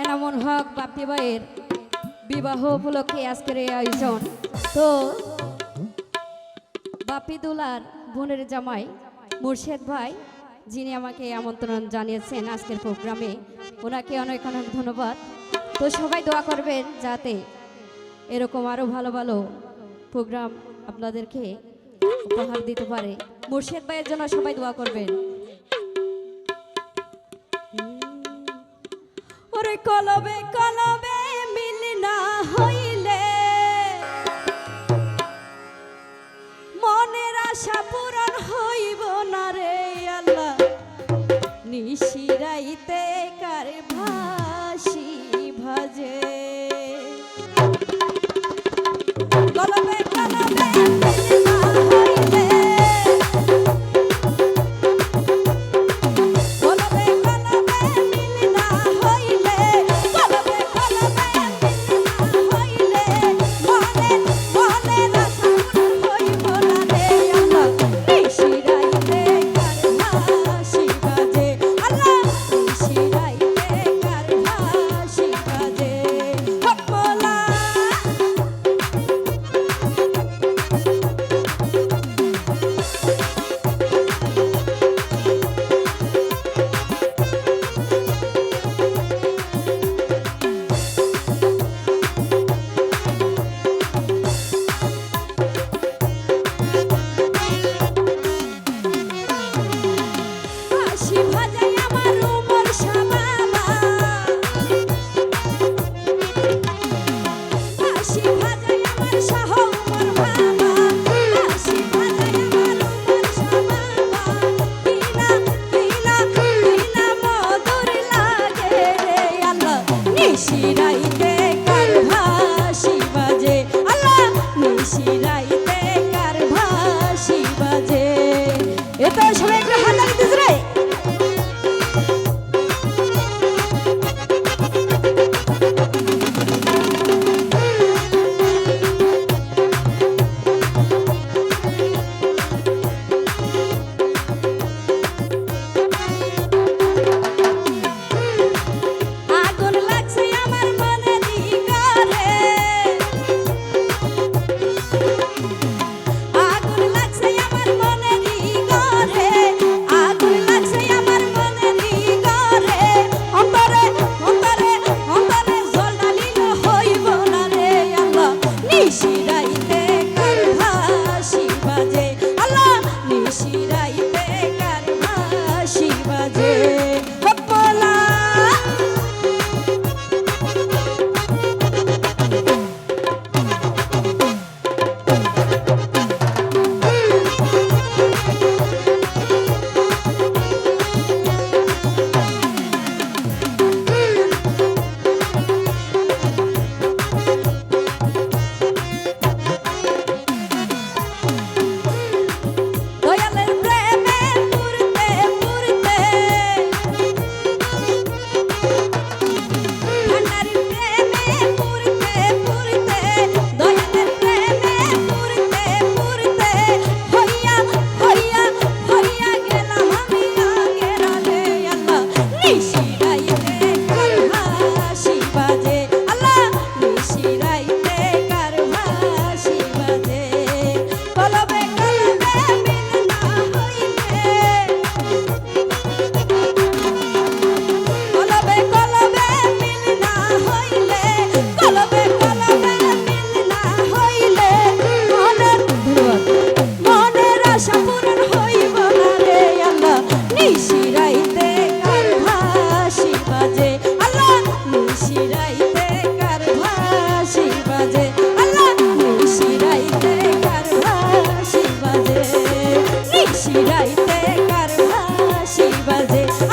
এনামন হক বাপ্পি ভাইয়ের বিবাহ উপলক্ষে আজকের এই আয়োজন। তো বাপি দুলার বোনের জামাই মুর্শেদ ভাই, যিনি আমাকে আমন্ত্রণ জানিয়েছেন আজকের প্রোগ্রামে, ওনাকে অনেক অনেক ধন্যবাদ। তো সবাই দোয়া করবেন যাতে এরকম আরও ভালো ভালো প্রোগ্রাম আপনাদেরকে উপহার দিতে পারে। মুর্শেদ ভাইয়ের জন্য সবাই দোয়া করবেন। ওরে কলবে কলবে মিল না হইলে। মনের আশা পূরণ হইব না রে আল্লাহ। নিশিরাইতে কার ভাসি ভাজে। কলবে কলবে হাসি আমার শাহ ভাসি বাজে।